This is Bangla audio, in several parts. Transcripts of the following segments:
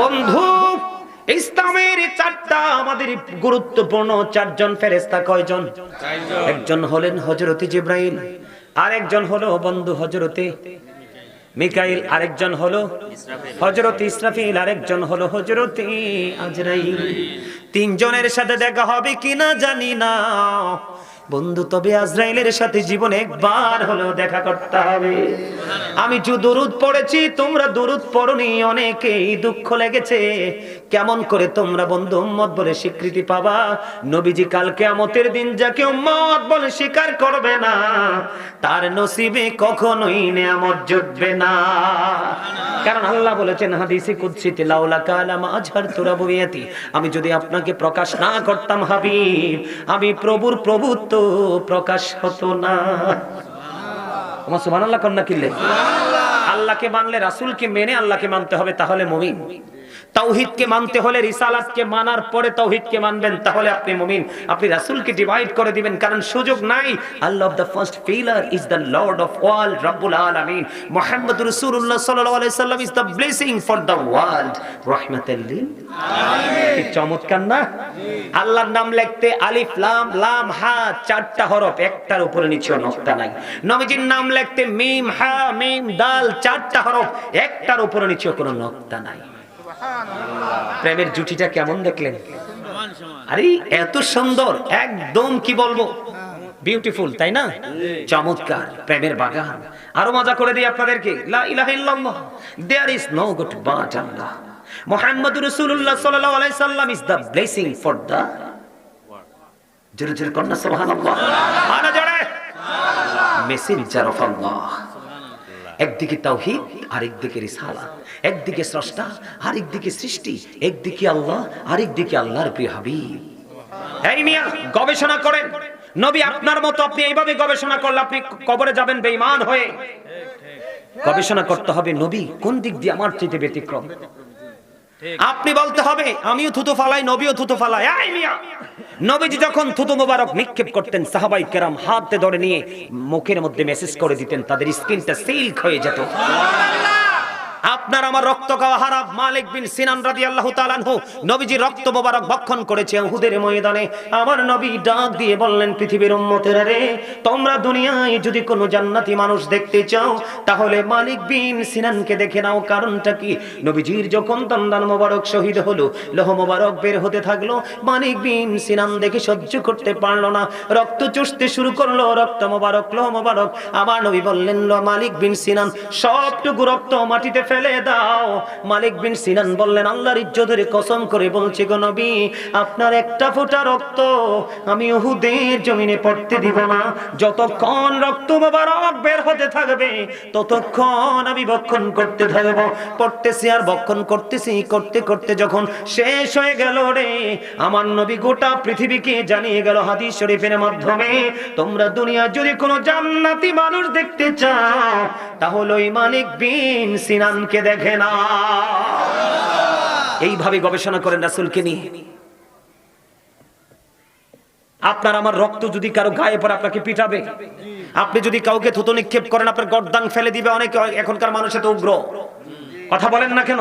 বন্ধু ইসলামের চারটা আমাদের গুরুত্বপূর্ণ চারজন ফেরেস্তা কয়জন? একজন হলেন হজরত জিব্রাইল আরেকজন হলো বন্ধু হজরতে মিকাইল আরেকজন হলো হজরত ইসরাফিল আরেকজন হলো হজরত আজরাইল। তিনজনের সাথে দেখা হবে কিনা জানি না। বন্ধু, তবে আজরাইলের সাথে জীবনে একবার হলো দেখা করতে হবে। আমি যে দরুদ পড়েছি, তোমরা দরুদ পড়নি, অনেকেই দুঃখ লেগেছে। কেমন করে তোমরা বন্ধু উম্মত বলে স্বীকৃতি পাবা? নবীজি কাল কেয়ামতের দিন যাকে উম্মত বলে স্বীকার করবে না তার নসিবে কখনোই নেয়ামত জুটবে না। কারণ আল্লাহ বলেছেন হাদিসে কুদসিতে লাউলা কালাম আজহার তোরা বইয়াতি আমি যদি আপনাকে প্রকাশ না করতাম হাবিব আমি প্রভুর প্রভুত্ব প্রকাশ হতো না। আমার সুবহানাল্লাহ কন্যা কিনলে আল্লাহকে মানলে রাসূলকে মেনে আল্লাহকে মানতে হবে তাহলে মুমিন। তাওহীদকে মানতে হলে রিসালাতকে মানার পরে তাওহীদকে মানবেন তাহলে আপনি মুমিন। আপনি রাসূলকে ডিভাইড করে দিবেন কারণ সুযোগ নাই। Allah of the first pillar is the lord of all রব্বুল আলামিন। মুহাম্মদ রাসূলুল্লাহ সাল্লাল্লাহু আলাইহি সাল্লাম is the blessing for the world রাহমাতাল লিল। কি চমৎকার না? আল্লাহর নাম লিখতে আলিফ লাম লাম হা চারটা হরফ একটার উপরে নিচে নকতা নাই। নবীজির নাম লিখতে মিম হা মিম দাল চারটা হরফ একটার উপরে নিচে কোনো নকতা নাই। প্রেমের জুটিটা কেমন দেখলেন? আরে, এত সুন্দর, একদম কি বলব? বিউটিফুল তাই না? চমৎকার, প্রেমের বাগান। আরও মজা করে দিই আপনাদেরকে। লা ইলাহা ইল্লাল্লাহ। There is no god but Allah মুহাম্মদুর রাসূলুল্লাহ সাল্লাল্লাহু আলাইহি সাল্লাম is the blessing for the জোরে জোরে কন্যা সুবহানাল্লাহ। আনা জোরে। মেসেঞ্জার অফ আল্লাহ একদিকে তাওহীদ, আরেকদিকে রিসালা। একদিকে স্রষ্টা, আরেকদিকে সৃষ্টি। একদিকে আল্লাহ, আরেকদিকে আল্লাহর প্রিয় হাবিব। এই মিয়া, গবেষণা করেন। নবী আপনার মতো আপনি এইভাবে গবেষণা করলে আপনি কবরে যাবেন বেঈমান হয়ে। গবেষণা করতে হবে নবী, কোন দিক দিয়ে আমার চাইতে ব্যতিক্রম? আপনি বলতে হবে, আমিও থুতু ফালাই, নবীও থুতু ফালাই। নবীজি যখন থুতু মোবারক নিক্ষেপ করতেন, সাহাবাই কেরাম হাতে ধরে নিয়ে মুখের মধ্যে মেসেজ করে দিতেন, তাদের স্কিনটা সিল্ক হয়ে যেত। আপনার আমার রক্ত খাওয়া হারাব মালিক বিন সিনান রাদিয়াল্লাহু তাআলা আনহু নবীজি রক্ত মোবারক ভক্ষণ করেছে উহুদের ময়দানে। আমার নবী ডাক দিয়ে বললেন, পৃথিবীর উম্মতেরা রে, তোমরা দুনিয়ায় যদি কোনো জান্নাতি মানুষ দেখতে চাও, তাহলে মালিক বিন সিনানকে দেখে নাও। কারণটা কি? নবীজির যখন দন্দান মোবারক শহীদ হলো, লোহ মোবারক বের হতে থাকল। মালিক বিন সিনান দেখে সহ্য করতে পারল না। রক্ত চুষতে শুরু করল, রক্ত মোবারক, লোহ মোবারক। আমার নবী বললেন মালিক বিন সিনান, সবটুকু রক্ত মাটিতে ফেলে দাও। মালিক বিন সিনান বললেন, আল্লাহর ইজ্জতের কসম করে বলছি গো নবী, আপনার একটা ফোঁটা রক্ত আমি উহুদের জমিনে পড়তে দিব না। যতক্ষণ রক্ত মোবারক বের হতে থাকবে, ততক্ষণ আমি বক্ষণ করতে থাকব। পড়তেছি আর বক্ষণ করতেছি, করতে করতে যখন শেষ হয়ে গেল রে, আমার নবী গোটা পৃথিবীকে জানিয়ে গেল হাদিস শরীফের মাধ্যমে, তোমরা দুনিয়া যদি কোনো জান্নাতি মানুষ দেখতে চাও, তাহলে ওই মালিক বিন সিনানকে দেখে না। এইভাবে গবেষণা করেন রাসূলকে নিয়ে। আপনার আমার রক্ত যদি কারও গায়ে পড়ে, আপনাকে পিটাবে। আপনি যদি কাউকে থুতো নিক্ষেপ করেন, আপনার গর্দান ফেলে দিবে, অনেকে এখনকার মানুষ এত উগ্র। কথা বলেন না কেন?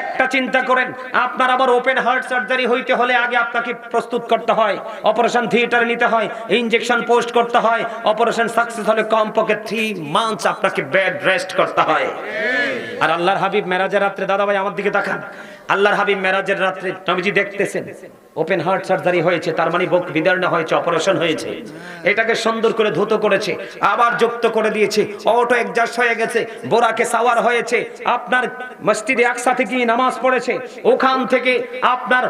একটা চিন্তা করেন, আপনার আবার ওপেন হার্ট সার্জারি হইতে হলে আগে আপনাকে প্রস্তুত করতে হয়, অপারেশন থিয়েটারে নিতে হয়, ইনজেকশন পোস্ট করতে হয়, অপারেশন সাকসেস হলে কমপক্ষে থ্রি মান্থস আপনাকে বেড রেস্ট করতে হয়। আর আল্লাহর হাবিব মেরাজের রাত্রে দাদা ভাই আমার দিকে তাকান। আল্লাহর হাবিব মেরাজের রাত্রে নবীজি দেখতেছেন। ওপেন হার্ট সার্জারি হয়েছে, তার মানে বুক বিদারণ হয়েছে অপারেশন হয়েছে। এটাকে সুন্দর করে ধুতো করেছে, আবার যুক্ত করে দিয়েছে। অটো এক্সাস্ট হয়ে গেছে, বোরাকে সাওয়ার হয়েছে। আপনার মসজিদে একসাথে গিয়ে নামাজ পড়েছে, ওখান থেকে আপনার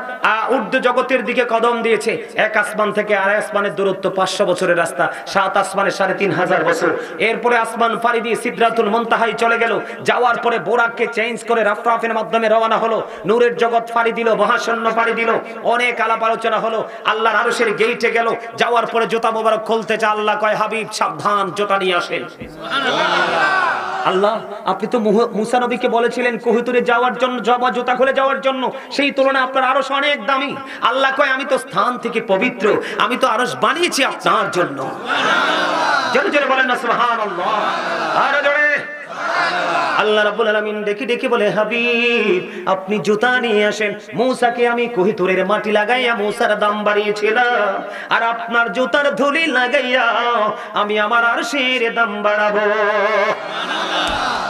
উর্দু জগতের দিকে কদম দিয়েছে। এক আসমান থেকে আর আসমানের দূরত্ব পাঁচশো বছরের রাস্তা, সাত আসমানের সাড়ে তিন হাজার বছর। এরপরে আসমান ফাড়ি দিয়ে সিদ্ধাতুল মন্তাহাই চলে গেল, যাওয়ার পরে বোরাককে চেঞ্জ করে রাফরাফের মাধ্যমে রওনা হলো। নূরের জগৎ ফাড়ি দিল মহাশূন্য ফাড়ি দিল। অনেক আলাপ আলোচনা হলো। আল্লাহর আরশের গেইটে গেল। যাওয়ার পরে জোতা মোবারক খুলতে চা আল্লাহ কয় হাবিব সাবধান জোতা নিয়ে আসেন। আল্লাহ আপনি তো মুসা নবীকে বলেছিলেন কোহিতুরে যাওয়ার জন্য জবা জুতা খুলে যাওয়ার জন্য। সেই তুলনায় আপনার আরশ অনেক দামি। আল্লাহ কয় আমি তো স্থান থেকে পবিত্র। আমি তো আরশ বানিয়েছি আপনার জন্য। জোরে জোরে বলেন না সুবহানাল্লাহ। আরও জোরে। আল্লাহ রাব্বুল আলামিন ডেকে ডেকে বলে, হাবিব, আপনি জুতা নিয়ে আসেন। মৌসাকে আমি কোহিতুরের মাটি লাগাইয়া মৌসার দাম বাড়িয়েছিলাম। আর আপনার জুতার ধুলি লাগাইয়া আমি আমার আর আরশের দাম বাড়াবো।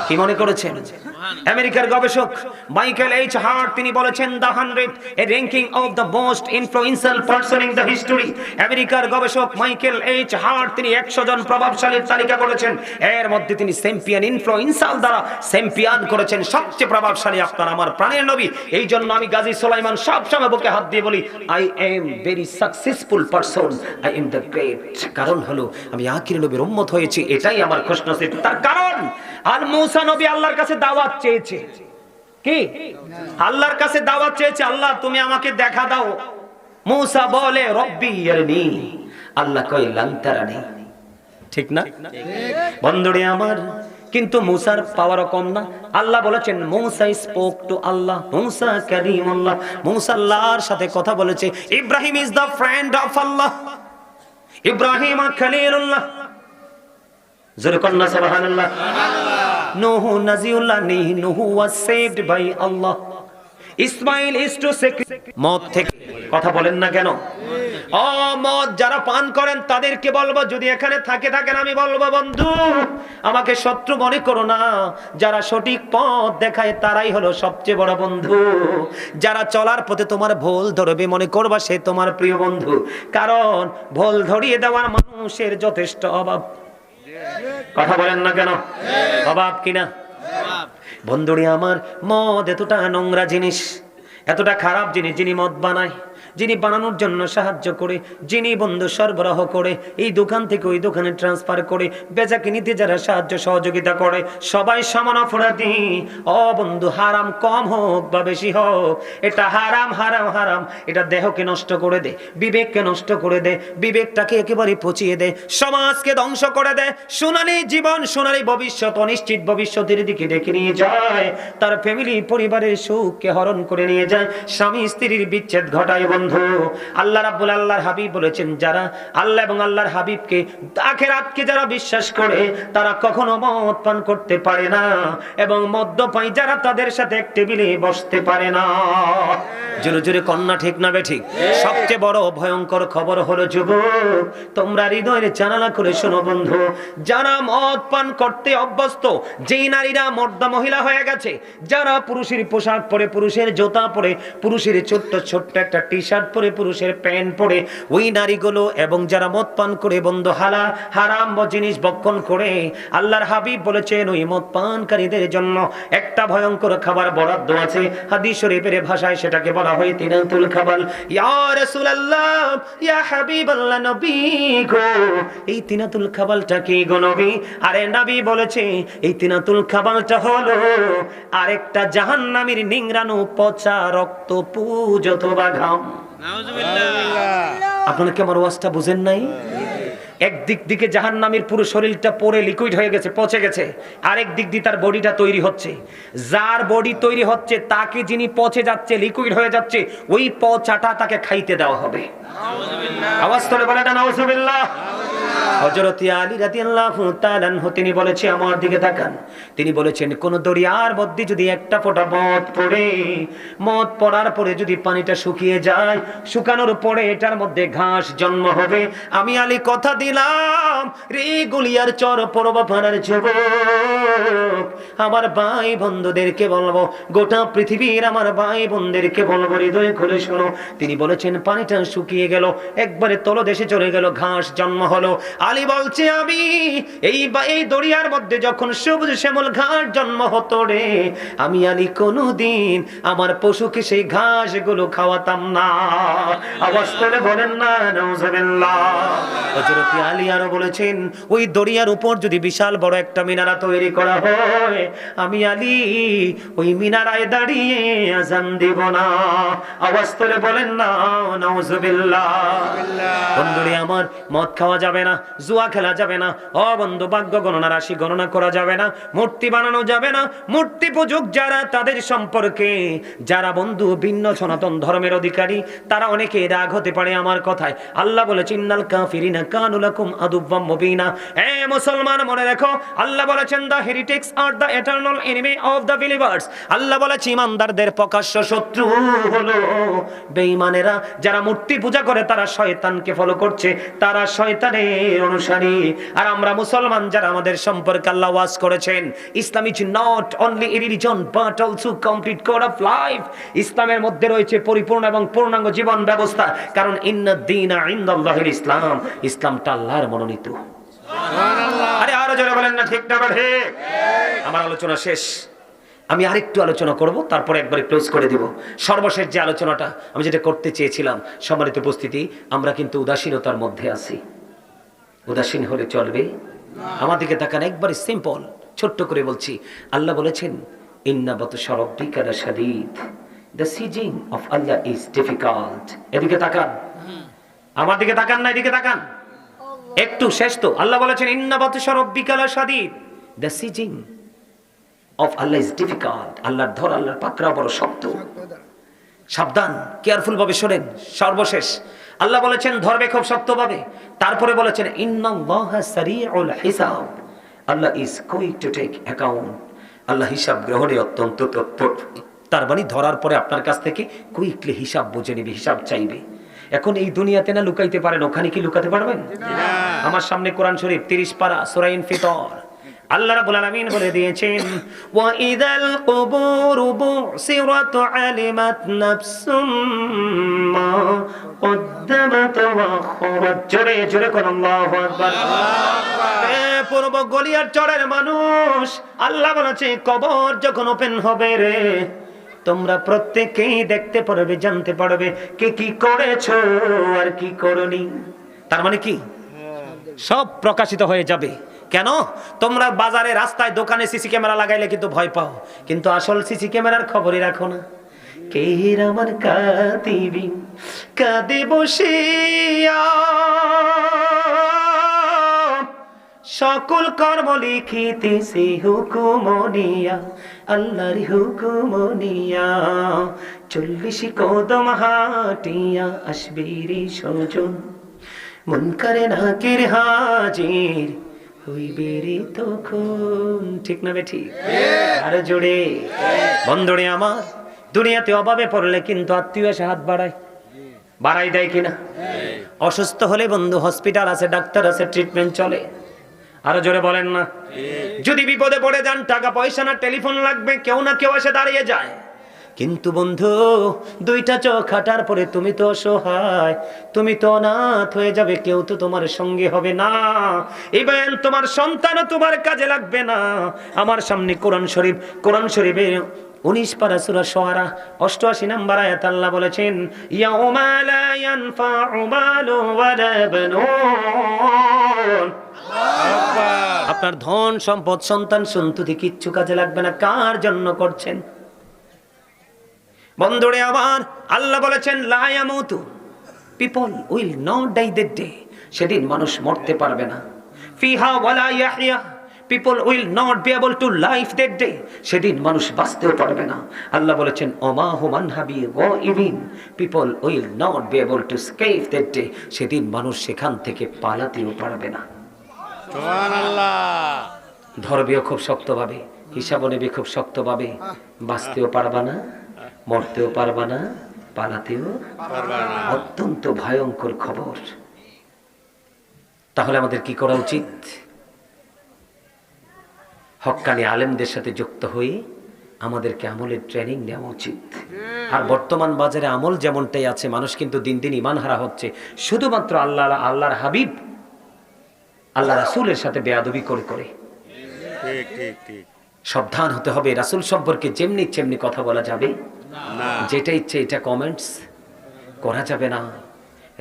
কি মনে করেছেন? আমেরিকার গবেষক মাইকেল এইচ হার্ট তিনি বলেছেন the hundred, a ranking of the most influential person in the history. আমেরিকার গবেষক মাইকেল এইচ হার্ট তিনি একশো জন প্রভাবশালীর তালিকা করেছেন। এর মধ্যে তিনি চ্যাম্পিয়ন ইনফ্লুয়েন্সাল দ্বারা চ্যাম্পিয়ন করেছেন। সবচেয়ে প্রভাবশালী আপনার আমার প্রাণের নবী। এই জন্য আমি গাজী সোলাইমান সবসময় বুকে হাত দিয়ে বলি I am very successful person I am the great কারণ হলো, আমি আকির নবীর উম্মত হয়েছি। এটাই আমার খুশনসিব। তার কারণ আর মৌসা নবী আল্লাহর কাছে দাওয়াত চেয়েছে। কি? আল্লাহর কাছে দাওয়াত চেয়েছে, আল্লাহ, তুমি আমাকে দেখা দাও। মূসা বলে, রব্বি ইয়ারনি। আল্লাহ কই লান্তারানি ঠিক না? বন্ধুরে আমার, কিন্তু মুসার পাওয়ার কম না। আল্লাহ বলেছেন, মৌসা স্পোক টু আল্লাহ, মৌসা কারিম আল্লাহ মৌসা আল্লাহর সাথে কথা বলেছে, Ibrahim is the friend of Allah. Ibrahim খলিলুল্লাহ জোরে সুবহানাল্লাহ। নাজিউল্লাহ নি was saved by Allah. Ismail is to মদ থেকে কথা বলেন না কেন? ও মদ যারা পান করেন তাদেরকে বলব, যদি এখানে থাকে থাকেন, আমি বলব, বন্ধু, আমাকে শত্রু মনে করো না। যারা সঠিক পথ দেখায় তারাই হলো সবচেয়ে বড় বন্ধু। যারা চলার পথে তোমার ভোল ধরবে মনে করবা, সে তোমার প্রিয় বন্ধু। কারণ ভুল ধরিয়ে দেওয়ার মানুষের যথেষ্ট অভাব। কথা বলেন না কেন? অভাব কিনা? বন্ধুরি আমার মদ এতটা নোংরা জিনিস, এতটা খারাপ জিনিস যিনি মদ বানায়। যিনি বানানোর জন্য সাহায্য করে, যিনি বন্ধু সরবরাহ করে, এই দোকান থেকে ওই দোকানে ট্রান্সফার করে বেচা কিনিতে যারা সাহায্য সহযোগিতা করে, সবাই সমান অপরাধী। ও বন্ধু, হারাম কম হোক বা বেশি হোক, এটা হারাম হারাম হারাম, এটা দেহকে নষ্ট করে দে, বিবেককে নষ্ট করে দে, বিবেকটাকে একেবারে পচিয়ে দে, সমাজকে ধ্বংস করে দে, সোনালি জীবন, সোনালি ভবিষ্যৎ, অনিশ্চিত ভবিষ্যতের দিকে ডেকে নিয়ে যায়, তার ফ্যামিলি পরিবারের সুখকে হরণ করে নিয়ে যায়, স্বামী স্ত্রীর বিচ্ছেদ ঘটায় বন্ধু। আল্লাহ রাব্বুল আল্লাহর হাবিব বলেছেন, যারা আল্লাহ এবং আল্লাহর হাবিবকে আখেরাতকে যারা বিশ্বাস করে, তারা কখনো মদ পান করতে পারে না এবং মদ্যপাই যারা তাদের সাথে এক টেবিলে বসতে পারে না। জোরে জোরে কন্যা, ঠিক না ঠিক? সবচেয়ে বড় ভয়ঙ্কর খবর হলো যুবক, তোমরা হৃদয়ের জানালা করে শোনো বন্ধু, যারা মদ পান করতে অভ্যস্ত, যেই নারীরা মর্দা মহিলা হয়ে গেছে, যারা পুরুষের পোশাক পরে, পুরুষের জোতা পরে, পুরুষের ছোট্ট ছোট্ট একটা টি শার্ট পরে পুরুষের প্যান্ট পরে ওই নারীগুলো এবং যারা মদ পান করে বন্ধু হালা, হারাম জিনিস বক্ষণ করে, আল্লাহর হাবিব বলেছেন ওই মদ পানকারীদের জন্য একটা ভয়ঙ্কর খাবার বরাদ্দ আছে। হাদিস শরীফের ভাষায় সেটাকে বলা হয় তিনাতুল খাবাল। ইয়া রাসূলুল্লাহ, ইয়া হাবিবাল্লাহ নবী গো, এই তিনাতুল খাবালটা কি গো নবী? আরে নবী বলেছে, এই তিনাতুল খাবালটা হলো আরেকটা জাহান্নামীর নিংরানো পচা রক্ত পুজ অথবা ঘাম। আপনারা কি আমার ওয়াজটা বুঝেন নাই? একদিক দিকে জাহান নামের পুরো শরীরটা পরে লিকুইড হয়ে গেছে পচে গেছে। আরেক দিক দিয়ে তার বডিটা তৈরি হচ্ছে। যার বডি তৈরি হচ্ছে তাকে যিনি পচে যাচ্ছে লিকুইড হয়ে যাচ্ছে ওই পচাটা তাকে খাইতে দেওয়া হবে। আওয়াজ তোলে বলে না হযরত আলী রাদিয়াল্লাহু তাআলা তিনি বলেছে, আমার দিকে তাকান। তিনি বলেছেন, কোন দরিয়ার মধ্যে যদি একটা ফোঁটা মদ পড়ে, মদ পড়ার পরে যদি পানিটা শুকিয়ে যায়, শুকানোর পরে এটার মধ্যে ঘাস জন্ম হবে। আমি আলী কথা দিলাম, রে গুলিয়ার চর যুবক আমার ভাই বন্ধুদেরকে বলব, গোটা পৃথিবীর আমার ভাই বলব, হৃদয় খুলে শোনো। তিনি বলেছেন, পানিটা শুকিয়ে গেল, একবারে তলদেশে চলে গেল, ঘাস জন্ম হলো। আলী বলছে আমি এই এই দরিয়ার মধ্যে যখন সবুজ শ্যামল ঘাস জন্ম হতো রে আমি আলী কোনোদিন আমার পশুকে সেই ঘাসগুলো খাওয়াতাম না। আওয়াজ করে বলেন না নাউজুবিল্লাহ। আলী আরও বলেছেন ওই দরিয়ার উপর যদি বিশাল বড় একটা মিনারা তৈরি করা হয় আমি আলী ওই মিনারায় দাঁড়িয়ে আজান দিব না। আওয়াজ বলেন না বন্ধুরে আমার মদ খাওয়া যাবে না। জুয়া খেলা যাবে না ও বন্ধু ভাগ্য গণনা রাশি গণনা করা যাবে না, মূর্তি বানানো যাবে না, মূর্তি পূজক যারা তাদের সম্পর্কে, যারা বন্ধু, ভিন্ন সনাতন ধর্মের অধিকারী, তারা অনেকে রাগ হতে পারে আমার কথায়। আল্লাহ বলে চিন্নাল কাফিরিনা কানুলাকুম আদুব্বাম মুবিনা। এ মুসলমান, মনে রাখো, আল্লাহ বলেছেন the heretics are the eternal enemy of the believers Allah বলেছে, ইমানদারদের প্রকাশ্য শত্রু হলো বেঈমানেরা। যারা মূর্তি পূজা করে, তারা শয়তানকে ফলো করছে। তারা শয়তানের অনুসারী। আর আমরা মুসলমান যারা আমাদের সম্পর্কে আল্লাহ ওয়াজ করেছেন Islam is not only a religion but also complete code of life ইসলামের মধ্যে রয়েছে পরিপূর্ণ এবং পূর্ণাঙ্গ জীবন ব্যবস্থা। কারণ ইন্নাদ্দিন ইনদাল্লাহিল ইসলাম ইসলামটা আল্লাহর মনোনীত। আরে আরও জোরে বলেন না ঠিক না ঠিক? আমার আলোচনা শেষ। আমি আরেকটু আলোচনা করব তারপরে একবারে ক্লোজ করে দিব। সর্বশেষ যে আলোচনাটা আমি যেটা করতে চেয়েছিলাম সম্মানিত উপস্থিতি আমরা কিন্তু উদাসীনতার মধ্যে আছি। উদাসীন হলে চলবে। আমার দিকে তাকান, একবারে সিম্পল ছোট্ট করে বলছি। আল্লাহ বলেছেন ইন্নাবত সরব্বিকারা শাদীদ the seizing of Allah is difficult এদিকে তাকান। আমার দিকে তাকান না, এদিকে তাকান। একটু শেষ তো। আল্লাহ বলেছেন ইন্নাবাত সরব্বিকালা শাদীদ the seizing of Allah is difficult আল্লাহর ধর, আল্লাহর পাকড়া বড় শক্ত। সাবধান কেয়ারফুল ভাবে শোনেন। সর্বশেষ আল্লাহ বলেছেন ধরবে খুব শক্তভাবে। তারপরে বলেছেন হিসাব। Allah is quick to take account Allah হিসাব গ্রহণে অত্যন্ত তৎপর। তার মানে ধরার পরে আপনার কাছ থেকে কুইকলি হিসাব বুঝে নেবে হিসাব চাইবে। এখন এই দুনিয়াতে না লুকাইতে পারেন ওখানে কি লুকাতে পারবেন? আমার সামনে কোরআন শরীফ তিরিশ পারা সুরাইন ফিতর আল্লাহ রাব্বুল আলামিন বলে দিয়েছেন ওয়া ইদাল কুবুর বুসিরাত আলিমাত নাফসুম মা কদ্দামাত ওয়া আখরাত জোরে জোরে কোন আল্লাহু আকবার। পূর্ব গলিয়ার চরের মানুষ আল্লাহ বলেছে কবর যখন ওপেন হবে রে তোমরা প্রত্যেকেই দেখতে পারবে জানতে পারবে কে কি করেছ আর কি করনি। তার মানে কি? সব প্রকাশিত হয়ে যাবে। কেন? তোমরা বাজারে রাস্তায় দোকানে সিসি ক্যামেরা লাগাইলে কিন্তু ভয় পাও। কিন্তু আসল সিসি ক্যামেরার খবরই রাখো না। কে আমার কাঁদিবি? কাঁদে বসিয়া সকল কর্ম লিখিতেছে হুকুমনিয়া আল্লাহর হুকুমনিয়া চল্লিশ কদম হাটিয়া আসবি রে সজন মন করে না কের হাজির ঠিক না বেঠি? আর জোরে। বন্ধুরে আমার, দুনিয়াতে অভাবে পড়লে কিন্তু আত্মীয় এসে হাত বাড়ায়। বাড়াই দেয় কিনা? অসুস্থ হলে বন্ধু, হসপিটাল আছে, ডাক্তার আছে ট্রিটমেন্ট চলে। আরও জোরে বলেন না। যদি বিপদে পড়ে যান, টাকা পয়সা না, টেলিফোন লাগবে, কেউ না কেউ এসে দাঁড়িয়ে যায়। কিন্তু বন্ধু দুইটা চোখ হাঁটার পরে তুমি তো অসহায় তুমি তো অনাথ হয়ে যাবে কেউ তো তোমার সঙ্গে হবে না। ইভেন তোমার সন্তানও তোমার কাজে লাগবে না। আমার সামনে কোরআন শরীফ কোরআন শরীফে উনিশ পারা সুরা সোয়ারা অষ্টআশি নাম্বার আয়াত আল্লাহ বলেছেন ইয়াউমা লা ইয়ানফাউ মালু ওয়ালা বানুন। আপনার ধন সম্পদ সন্তান সন্ততি কিচ্ছু কাজে লাগবে না। কার জন্য করছেন? বন্ধুরে আবার আল্লাহ বলেছেন লায়ামতু people will not die that day সেদিন মানুষ মরতে পারবে না। ফিহা ওয়ালা ইয়াহইয়া people will not be able to life that day সেদিন মানুষ বাঁচতেও পারবে না। আল্লাহ বলেছেন ওমা হুমান হাবি even people will not be able to escape that day সেদিন মানুষ সেখান থেকে পালাতেও পারবে না। ধরবেও খুব শক্তভাবে হিসাব নেবে খুব শক্তভাবে বাঁচতেও পারবা না। মরতেও পারবা না পালাতেও অত্যন্ত ভয়ঙ্কর খবর। তাহলে আমাদের কি করা উচিত? হক্কানি আলেমদের সাথে যুক্ত হয়ে আমাদেরকে আমলের ট্রেনিং নেওয়া উচিত। আর বর্তমান বাজারে আমল যেমনটাই আছে মানুষ কিন্তু দিন দিন ইমান হারা হচ্ছে। শুধুমাত্র আল্লাহ আল্লাহর হাবিব আল্লাহ রাসুলের সাথে বেয়াদবি করে করে। সাবধান হতে হবে। রাসুল সম্পর্কে যেমনি যেমনি কথা বলা যাবে। যেটা ইচ্ছে এটা কমেন্টস করা যাবে না।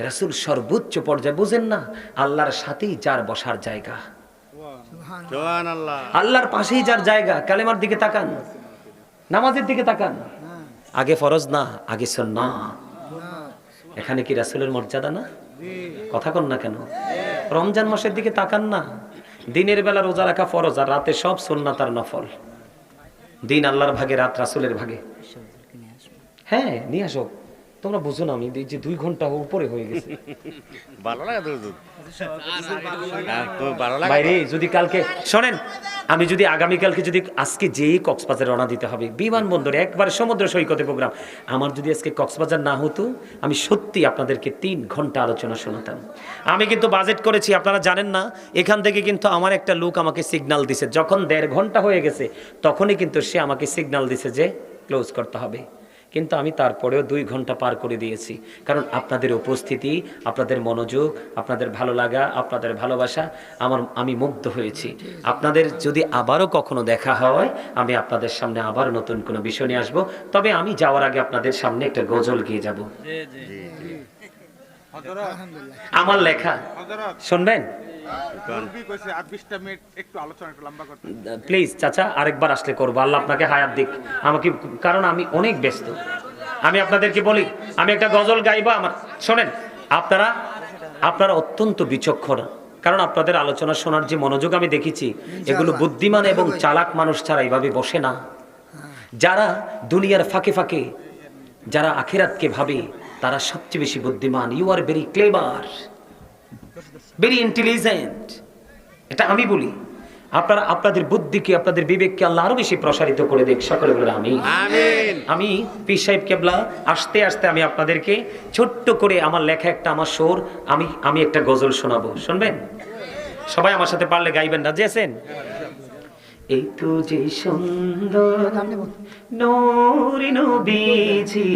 রাসুল সর্বোচ্চ পর্যায়ে বুঝেন না আল্লাহর সাথেই যার বসার জায়গা। আল্লাহর পাশেই যার জায়গা কালেমার দিকে তাকান নামাজের দিকে তাকান। আগে ফরজ না আগে না এখানে কি রাসুলের মর্যাদা না? কথা কন না কেন? রমজান মাসের দিকে তাকান না। দিনের বেলা রোজা রাখা ফরজ আর রাতে সব সুন্নাত আর নফল। দিন আল্লাহর ভাগে রাত রাসুলের ভাগে। হ্যাঁ নিয়ে আসো। তোমরা বুঝো না আমি যে দুই ঘণ্টা উপরে হয়ে গেছে। ভালো লাগে হ্যাঁ, ভালো লাগে। বাইরে যদি কালকে শোনেন আমি যদি আগামীকালকে যদি আজকে যেই কক্সবাজার রওনা দিতে হবে বিমানবন্দরে একবার সমুদ্র সৈকতে প্রোগ্রাম আমার যদি আজকে কক্সবাজার না হতো আমি সত্যি আপনাদেরকে তিন ঘণ্টা আলোচনা শোনাতাম। আমি কিন্তু বাজেট করেছি আপনারা জানেন না এখান থেকে কিন্তু আমার একটা লোক আমাকে সিগন্যাল দিছে। যখন দেড় ঘণ্টা হয়ে গেছে তখনই কিন্তু সে আমাকে সিগন্যাল দিছে যে ক্লোজ করতে হবে। কিন্তু আমি তারপরেও দুই ঘণ্টা পার করে দিয়েছি। কারণ আপনাদের উপস্থিতি আপনাদের মনোযোগ আপনাদের ভালো লাগা আপনাদের ভালোবাসা আমার আমি মুগ্ধ হয়েছি। আপনাদের যদি আবারও কখনো দেখা হয় আমি আপনাদের সামনে আবার নতুন কোনো বিষয় নিয়ে আসব। তবে আমি যাওয়ার আগে আপনাদের সামনে একটা গজল গিয়ে যাব। আমার লেখা। শুনবেন? মুরব্বি কইছে আর 20টা মিনিট একটু আলোচনা একটু লম্বা করতে। প্লিজ চাচা আরেকবার আসলে করব। আল্লাহ আপনাকে হায়াত দিক। আমাকে কারণ আমি অনেক ব্যস্ত। আমি আপনাদেরকে বলি আমি একটা গজল গাইবা আমার। শোনেন আপনারা আপনারা অত্যন্ত বিচক্ষণ। কারণ আপনাদের আলোচনা শোনার যে মনোযোগ আমি দেখেছি এগুলো বুদ্ধিমান এবং চালাক মানুষ ছাড়া এইভাবে বসে না। যারা দুনিয়ার ফাঁকে ফাঁকে যারা আখেরাতকে ভাবে তারা সবচেয়ে বেশি বুদ্ধিমান। You are very clever very intelligent এটা আমি বলি। আপনারা আপনাদের বুদ্ধিকে আপনাদের বিবেককে আল্লাহ আরও বেশি প্রসারিত করে দেখ সকলে বলে আমি আমি পীর সাহেব কেবলা আসতে আসতে আমি আপনাদেরকে ছোট্ট করে আমার লেখা একটা আমার সোর আমি আমি একটা গজল শোনাবো। শুনবেন? সবাই আমার সাথে পারলে গাইবেন না আছেন? এই তো যে সুন্দর নূরি নবীজি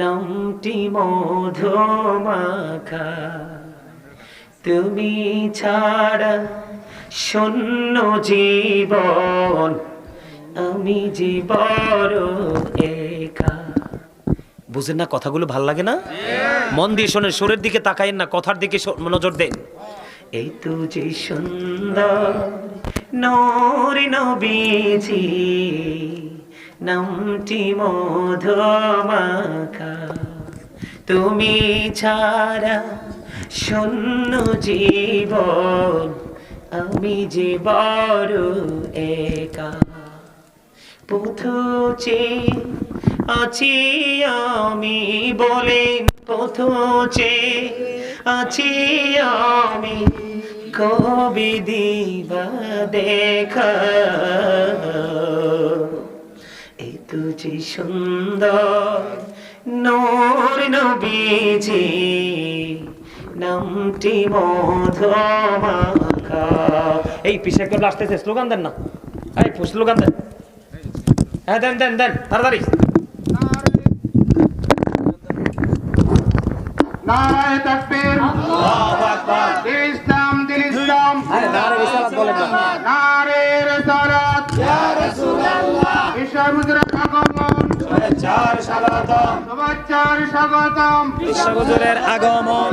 নামটি মধুমাখা। তুমি ছাড়া শূন্য জীবন আমি বড় একা। বুঝেন না কথাগুলো ভালো লাগে না? মন দিয়ে শোনেন সুরের দিকে তাকাইন না কথার দিকে নজর দেন। এই তো যে সুন্দর নরি নবীজি নামটি মধুমাখা। তুমি ছাড়া শূন্য জীবন, আমি যে বড় একা। পথুচে আছি আমি বলেন পথুচে আছি আমি কবি দিবা দেখা। এই তুঝি সুন্দর নোর নবীজি নামটি মধুমাখা। এই পিসে কেবল আসতেছে স্লোগান দেন না। এই স্লোগান দেন। হ্যাঁ দেন দেন দেন তাড়াতাড়ি। নারায়ে তাকবীর। দিল ইসলাম দিল ইসলাম। নারে রিসালাত ইয়া রাসূলুল্লাহ। ঈশা মুজরাত আগমন। চার স্বাগতম। শুভেচ্ছার স্বাগতম। বিশ্বগুজুরের আগমন।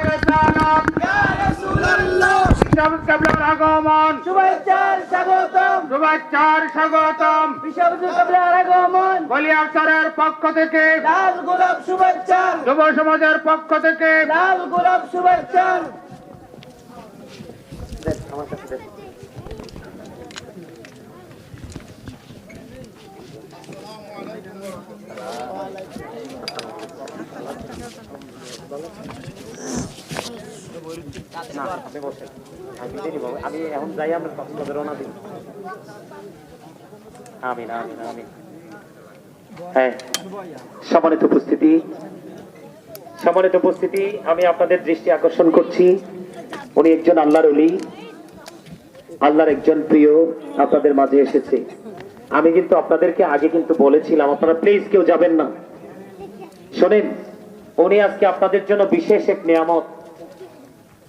ঈশা আগমন। শুভেচ্ছার স্বাগতম। শুভেচ্ছার স্বাগতম। বিশ্ববিদ্যালয়ের আগমন। গলিয়াচরের পক্ষ থেকে। লাল গোলাপ শুভেচ্ছা যুব সমাজের পক্ষ থেকে। লাল গোলাপ শুভেচ্ছা আমি এখন যাই কক্সবাজার রওনা দিই। আমিন আমিন আমিন। হ্যাঁ সম্মানিত উপস্থিতি। সম্মানিত উপস্থিতি, আমি আপনাদের দৃষ্টি আকর্ষণ করছি। উনি একজন আল্লাহর অলি আল্লাহর একজন প্রিয় আপনাদের মাঝে এসেছে। আমি কিন্তু আপনাদেরকে আগে কিন্তু বলেছিলাম, আপনারা প্লিজ কেউ যাবেন না। শোনেন, উনি আজকে আপনাদের জন্য বিশেষ এক নিয়ামত।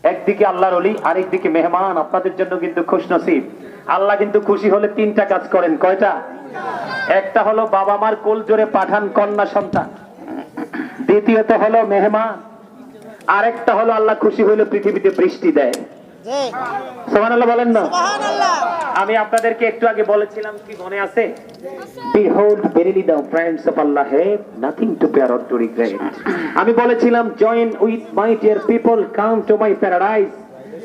একদিকে আল্লাহর অলি আরেকদিকে মেহমান। আপনাদের জন্য কিন্তু খুশ নসিব। আল্লাহ কিন্তু খুশি হলে তিনটা কাজ করেন। কয়টা? একটা হলো বাবা মার কোল জোরে পাঠান কন্যা সন্তান। দ্বিতীয়ত হলো মেহমান। আরেকটা হলো আল্লাহ খুশি হইলে পৃথিবীতে বৃষ্টি দেয়। সুবহানাল্লাহ বলেন না? আমি আপনাদেরকে একটু আগে বলেছিলাম কি মনে আছে? Behold, verily the friends of Allah have nothing to fear or to regret. আমি বলেছিলাম join with my dear people come to my paradise.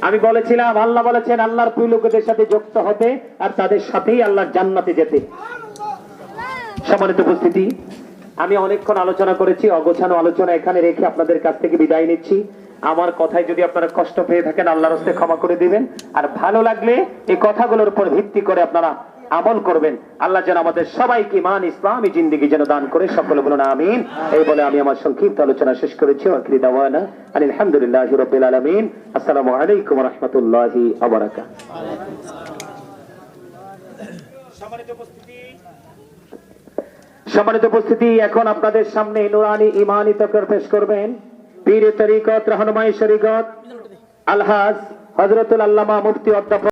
আমি বলেছিলাম আল্লাহ বলেছেন আল্লাহর প্রিয় লোকেদের সাথে যুক্ত হতে আর তাদের সাথেই আল্লাহর জান্নাতে যেতে। সম্মানিত উপস্থিতি আমি অনেকক্ষণ আলোচনা করেছি অগোছানো আলোচনা এখানে রেখে আপনাদের কাছ থেকে বিদায় নিচ্ছি। আমার কথায় যদি আপনারা কষ্ট পেয়ে থাকেন আল্লাহর হস্তে ক্ষমা করে দিবেন। আর ভালো লাগলে এই কথাগুলোর উপর ভিত্তি করে আপনারা আমল করবেন। আল্লাহ যেন আমাদের সবাইকে মান ইসলামী জিন্দিগি যেন দান করে সকলে বলুন আমিন। এই বলে আমি আমার সংক্ষিপ্ত আলোচনা শেষ করেছি। আখিরি দাওয়ানা আলহামদুলিল্লাহ আলামিন। আসসালামু আলাইকুম রাহমাতুল্লাহি সম্মানিত উপস্থিতি। এখন আপনাদের সামনে নুরানি ইমানি তকর পেশ করবেন। পীর তরিকত রহনমাই শরিকত আলহাজ হজরতুল আল্লামা মুফতি অধ্যাপক